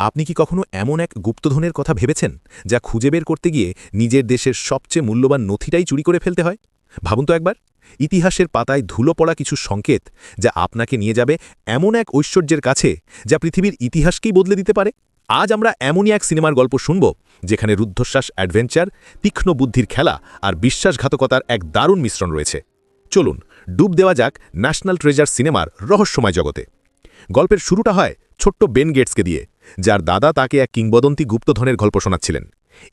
আপনি কি কখনো এমন এক গুপ্তধনের কথা ভেবেছেন, যা খুঁজে বের করতে গিয়ে নিজের দেশের সবচেয়ে মূল্যবান নথিটাই চুরি করে ফেলতে হয়? ভাবুন তো একবার, ইতিহাসের পাতায় ধুলো পড়া কিছু সংকেত যা আপনাকে নিয়ে যাবে এমন এক ঐশ্বর্যের কাছে, যা পৃথিবীর ইতিহাসকেই বদলে দিতে পারে। আজ আমরা এমনই এক সিনেমার গল্প শুনব, যেখানে রুদ্ধশ্বাস অ্যাডভেঞ্চার, তীক্ষ্ণ বুদ্ধির খেলা আর বিশ্বাসঘাতকতার এক দারুণ মিশ্রণ রয়েছে। চলুন, ডুব দেওয়া যাক ন্যাশনাল ট্রেজার সিনেমার রহস্যময় জগতে। গল্পের শুরুটা হয় ছোট্ট বেন গেটসকে দিয়ে। যার দাদা তাকে এক কিংবদন্তি গুপ্তধনের গল্প শোনাচ্ছিলেন।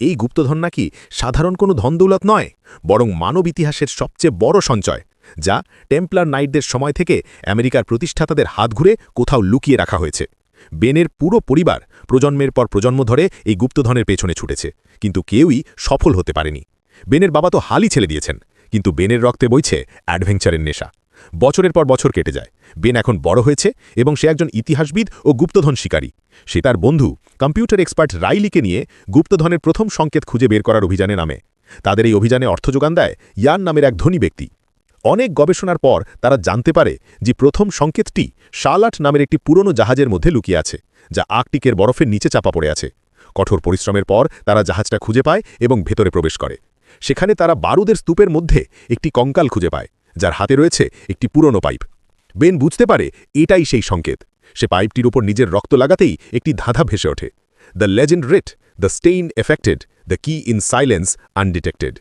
এই গুপ্তধন নাকি সাধারণ কোনো ধনদৌলত নয়, বরং মানব ইতিহাসের সবচেয়ে বড় সঞ্চয়, যা টেম্পলার নাইটদের সময় থেকে আমেরিকার প্রতিষ্ঠাতাদের হাত ঘুরে কোথাও লুকিয়ে রাখা হয়েছে। বেনের পুরো পরিবার প্রজন্মের পর প্রজন্ম ধরে এই গুপ্তধনের পেছনে ছুটেছে, কিন্তু কেউই সফল হতে পারেনি। বেনের বাবা তো হালই ছেড়ে দিয়েছেন, কিন্তু বেনের রক্তে বইছে অ্যাডভেঞ্চারের নেশা। বছরের পর বছর কেটে যায়। বেন এখন বড় হয়েছে এবং সে একজন ইতিহাসবিদ ও গুপ্তধন শিকারী। সে তার বন্ধু, কম্পিউটার এক্সপার্ট রাইলিকে নিয়ে গুপ্তধনের প্রথম সংকেত খুঁজে বের করার অভিযানে নামে। তাদের এই অভিযানে অর্থ যোগান দেয় ইয়ান নামের এক ধনী ব্যক্তি। অনেক গবেষণার পর তারা জানতে পারে যে প্রথম সংকেতটি শালাট নামের একটি পুরনো জাহাজের মধ্যে লুকিয়ে আছে, যা আর্কটিকের বরফের নিচে চাপা পড়ে আছে। কঠোর পরিশ্রমের পর তারা জাহাজটা খুঁজে পায় এবং ভেতরে প্রবেশ করে। সেখানে তারা বারুদের স্তূপের মধ্যে একটি কঙ্কাল খুঁজে পায়। যার হাতে রয়েছে একটি পুরনো পাইপ। বেন বুঝতে পারে এটাই সেই সংকেত। সে পাইপটির উপর নিজের রক্ত লাগাতেই একটি ধাঁধা ভেসে ওঠে। The legend rate the stain affected the key in silence undetected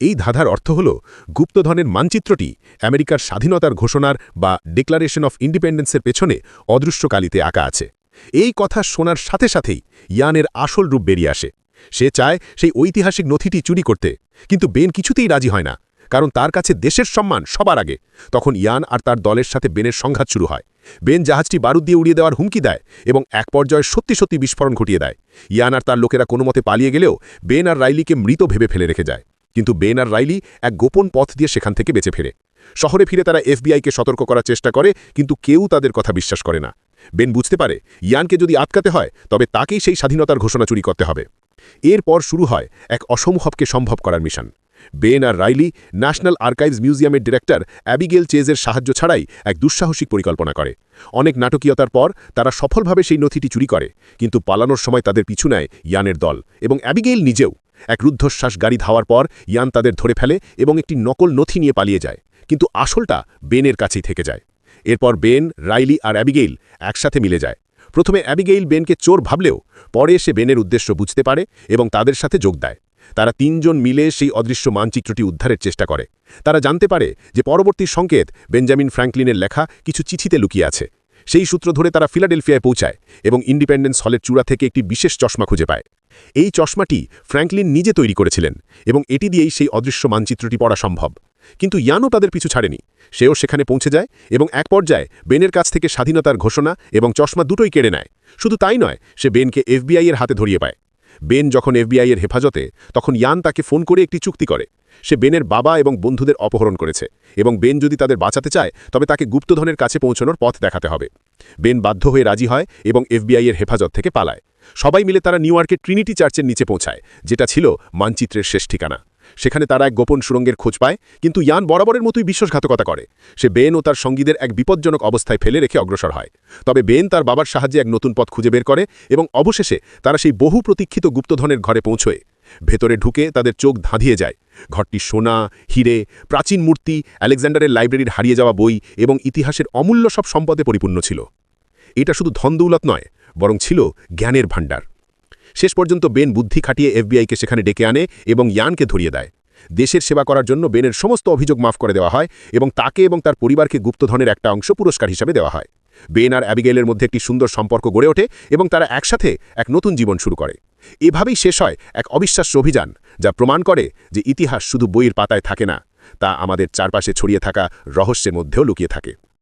এই ধাঁধার অর্থ হল, গুপ্তধনের মানচিত্রটি আমেরিকার স্বাধীনতার ঘোষণার বা ডিক্লারেশন অফ ইন্ডিপেন্ডেন্সের পেছনে অদৃশ্যকালিতে আঁকা আছে। এই কথা শোনার সাথে সাথেই ইয়ানের আসল রূপ বেরিয়ে আসে। সে চায় সেই ঐতিহাসিক নথিটি চুরি করতে, কিন্তু বেন কিছুতেই রাজি হয় না। কারণ তার কাছে দেশের সম্মান সবার আগে। তখন ইয়ান আর তার দলের সাথে বেনের সংঘাত শুরু হয়। বেন জাহাজটি বারুদ দিয়ে উড়িয়ে দেওয়ার হুমকি দেয় এবং এক পর্যায়ে সত্যি সত্যি বিস্ফোরণ ঘটিয়ে দেয়। ইয়ান আর তার লোকেরা কোনো মতে পালিয়ে গেলেও বেন আর রাইলিকে মৃত ভেবে ফেলে রেখে যায়। কিন্তু বেন আর রাইলি এক গোপন পথ দিয়ে সেখান থেকে বেঁচে ফেরে। শহরে ফিরে তারা এফবিআইকে সতর্ক করার চেষ্টা করে, কিন্তু কেউ তাদের কথা বিশ্বাস করে না। বেন বুঝতে পারে, ইয়ানকে যদি আটকাতে হয়, তবে তাকেই সেই স্বাধীনতার ঘোষণা চুরি করতে হবে। এরপর শুরু হয় এক অসম্ভবকে সম্ভব করার মিশন। বেন আর রাইলি ন্যাশনাল আর্কাইভস মিউজিয়ামের ডিরেক্টর অ্যাবিগেল চেজের সাহায্য ছাড়াই এক দুঃসাহসিক পরিকল্পনা করে। অনেক নাটকীয়তার পর তারা সফলভাবে সেই নথিটি চুরি করে, কিন্তু পালানোর সময় তাদের পিছু নেয় ইয়ানের দল এবং অ্যাবিগেল নিজেও। এক রুদ্ধশ্বাস গাড়ি ধাওয়ার পর ইয়ান তাদের ধরে ফেলে এবং একটি নকল নথি নিয়ে পালিয়ে যায়, কিন্তু আসলটা বেনের কাছেই থেকে যায়। এরপর বেন, রাইলি আর অ্যাবিগেইল একসাথে মিলে যায়। প্রথমে অ্যাবিগেইল বেনকে চোর ভাবলেও পরে সে বেনের উদ্দেশ্য বুঝতে পারে এবং তাদের সাথে যোগ দেয়। তারা তিনজন মিলে সেই অদৃশ্য মানচিত্রটি উদ্ধারের চেষ্টা করে। তারা জানতে পারে যে পরবর্তী সংকেত বেঞ্জামিন ফ্র্যাঙ্কলিনের লেখা কিছু চিঠিতে লুকিয়ে আছে। সেই সূত্র ধরে তারা ফিলাডেলফিয়ায় পৌঁছায় এবং ইন্ডিপেন্ডেন্স হলের চূড়া থেকে একটি বিশেষ চশমা খুঁজে পায়। এই চশমাটি ফ্র্যাঙ্কলিন নিজে তৈরি করেছিলেন এবং এটি দিয়েই সেই অদৃশ্য মানচিত্রটি পড়া সম্ভব। কিন্তু ইয়ানও তাদের পিছু ছাড়েনি। সেও সেখানে পৌঁছে যায় এবং এক পর্যায়ে বেনের কাছ থেকে স্বাধীনতার ঘোষণা এবং চশমা দুটোই কেড়ে নেয়। শুধু তাই নয়, সে বেনকে এফবিআইয়ের হাতে ধরিয়ে পায়। বেন যখন এফবিআইয়ের হেফাজতে, তখন ইয়ান তাকে ফোন করে একটি চুক্তি করে। সে বেনের বাবা এবং বন্ধুদের অপহরণ করেছে এবং বেন যদি তাদের বাঁচাতে চায়, তবে তাকে গুপ্তধনের কাছে পৌঁছানোর পথ দেখাতে হবে। বেন বাধ্য হয়ে রাজি হয় এবং এফবিআইয়ের হেফাজত থেকে পালায়। সবাই মিলে তারা নিউ ইয়র্কের ট্রিনিটি চার্চের নিচে পৌঁছায়, যেটা ছিল মানচিত্রের শেষ ঠিকানা। সেখানে তারা এক গোপন সুরঙ্গের খোঁজ পায়, কিন্তু ইয়ান বরাবরের মতোই বিশ্বাসঘাতকতা করে। সে বেন ও তার সঙ্গীদের এক বিপজ্জনক অবস্থায় ফেলে রেখে অগ্রসর হয়। তবে বেন তার বাবার সাহায্যে এক নতুন পথ খুঁজে বের করে এবং অবশেষে তারা সেই বহু প্রতীক্ষিত গুপ্তধনের ঘরে পৌঁছয়। ভেতরে ঢুকে তাদের চোখ ধাঁধিয়ে যায়। ঘরটি সোনা, হিরে, প্রাচীন মূর্তি, আলেকজান্ডারের লাইব্রেরির হারিয়ে যাওয়া বই এবং ইতিহাসের অমূল্য সব সম্পদে পরিপূর্ণ ছিল। এটা শুধু ধনদৌলত নয়, বরং ছিল জ্ঞানের ভাণ্ডার। শেষ পর্যন্ত বেন বুদ্ধি খাটিয়ে এফবিআইকে সেখানে ডেকে আনে এবং ইয়ানকে ধরিয়ে দেয়। দেশের সেবা করার জন্য বেনের সমস্ত অভিযোগ মাফ করে দেওয়া হয় এবং তাকে এবং তার পরিবারকে গুপ্তধনের একটা অংশ পুরস্কার হিসাবে দেওয়া হয়। বেন আর অ্যাবিগেলের মধ্যে একটি সুন্দর সম্পর্ক গড়ে ওঠে এবং তারা একসাথে এক নতুন জীবন শুরু করে। এভাবেই শেষ হয় এক অবিশ্বাস্য অভিযান যা প্রমাণ করে যে ইতিহাস শুধু বইয়ের পাতায় থাকে না, তা আমাদের চারপাশে ছড়িয়ে থাকা রহস্যের মধ্যেও লুকিয়ে থাকে।